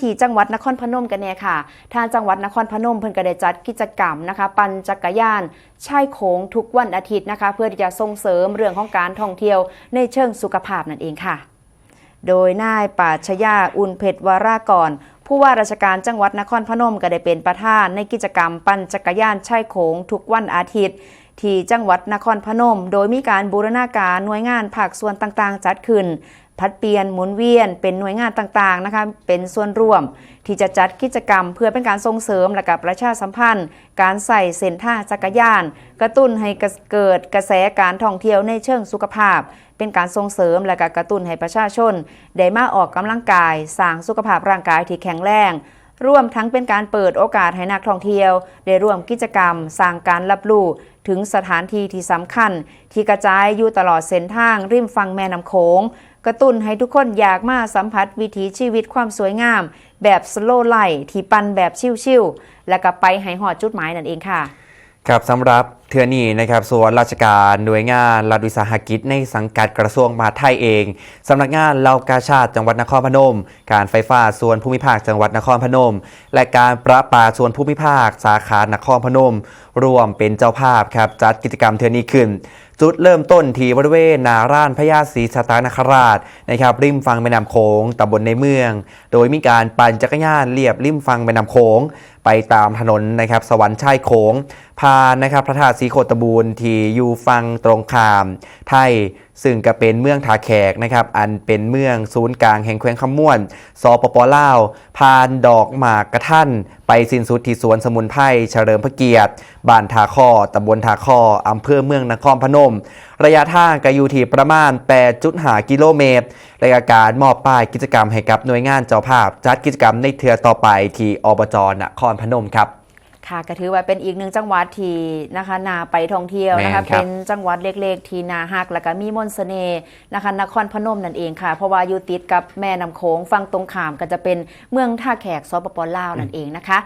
ที่จังหวัดนครพนมกันเนี่ยค่ะ ทางจังหวัดนครพนมเพิ่นก็ได้จัดกิจกรรมนะคะ ปั่นจักรยานชายโขงทุกวันอาทิตย์นะคะ เพื่อที่จะส่งเสริมเรื่องของการท่องเที่ยวในเชิงสุขภาพนั่นเองค่ะ โดยนายปาชญาอุ่นเพชรวารากรผู้ว่าราชการจังหวัดนครพนมก็ได้เป็นประธานในกิจกรรมปั่นจักรยานชายโขงทุกวันอาทิตย์ ที่จังหวัดนครพนม โดยมีการบูรณาการหน่วยงานภาคส่วนต่างๆ จัดขึ้น พัดเปลี่ยนหมุนเวียนเป็นหน่วยงานต่างๆนะคะเป็นส่วนร่วม ที่จะจัดกิจกรรม เพื่อเป็นการส่งเสริมและกับประชาสัมพันธ์ การใส่เส้นท่าจักรยาน กระตุ้นให้เกิดกระแสการท่องเที่ยวในเชิงสุขภาพ เป็นการส่งเสริมและก็กระตุ้นให้ประชาชน ได้มาออกกำลังกายสร้างสุขภาพร่างกายที่แข็งแรง ร่วมทั้งเป็นการเปิดโอกาสให้นักท่องเที่ยว ได้ร่วมกิจกรรม สร้างการรับรู้ถึงสถานที่ที่สำคัญ ที่กระจายอยู่ตลอดเส้นทาง ริมฝั่งแม่น้ำโขงกระตุ้นให้ทุกคนอยากมาสัมผัสวิถีชีวิตความสวยงาม แบบสโลไลท์ที่ปันแบบชิวๆและก็ไปให้หอดจุดหมายนั่นเองค่ะ ครับสำหรับเทือนี้นะครับส่วนราชการหน่วยงานรัฐวิสาหกิจในสังกัดกระทรวงมหาดไทยเองสำนักงานเหล่ากาชาติจังหวัดนครพนม การไฟฟ้าส่วนภูมิภาคจังหวัดนครพนม และการประปาส่วนภูมิภาคสาขานครพนม รวมเป็นเจ้าภาพครับจัดกิจกรรมเทือนี้ขึ้น จุดเริ่มต้นที่บริเวณนาร่านพญาศรีสตานคราชนะครับริมฝั่งแม่น้ำโขงตำบลในเมือง โดยมีการปั่นจักรยานเลียบริมฝั่งแม่น้ำโขงไปตามถนนนะครับสวรรค์ชายโขง ผ่านนะครับพระธาตุศรีโคตบูรณ์ที่อยู่ฝั่งตรงข้าม ไทยซึ่งก็เป็นเมืองทาแขกนะครับ อันเป็นเมืองศูนย์กลางแห่งแคว้นคำม่วนสปปลาวผ่านดอกหมากกระท่านไปสิ้นสุดที่สวนสมุนไพรเฉลิมพระเกียรติบ้านทาข้อตำบลทาข้ออำเภอเมืองนครพนม ระยะทางก็อยู่ที่ประมาณ 8.5 กิโลเมตรรายการมอบป้ายกิจกรรมให้กับหน่วยงานเจ้าภาพ จัดกิจกรรมในเทือต่อไปที่อบจนครพนมครับ ค่ะก็ถือว่าเป็นอีกหนึ่งจังหวัดที่นะคะนาไปท่องเที่ยวนะคะแม่นครับเป็นจังหวัดเล็กๆ ที่นาฮักแล้วก็มีมนต์เสน่ห์นะคะนครพนมนั่นเองค่ะ เพราะว่าอยู่ติดกับแม่น้ำโขงฝั่งตรงข้ามก็จะเป็นเมืองท่าแขกสปปลาวนั่นเองนะคะ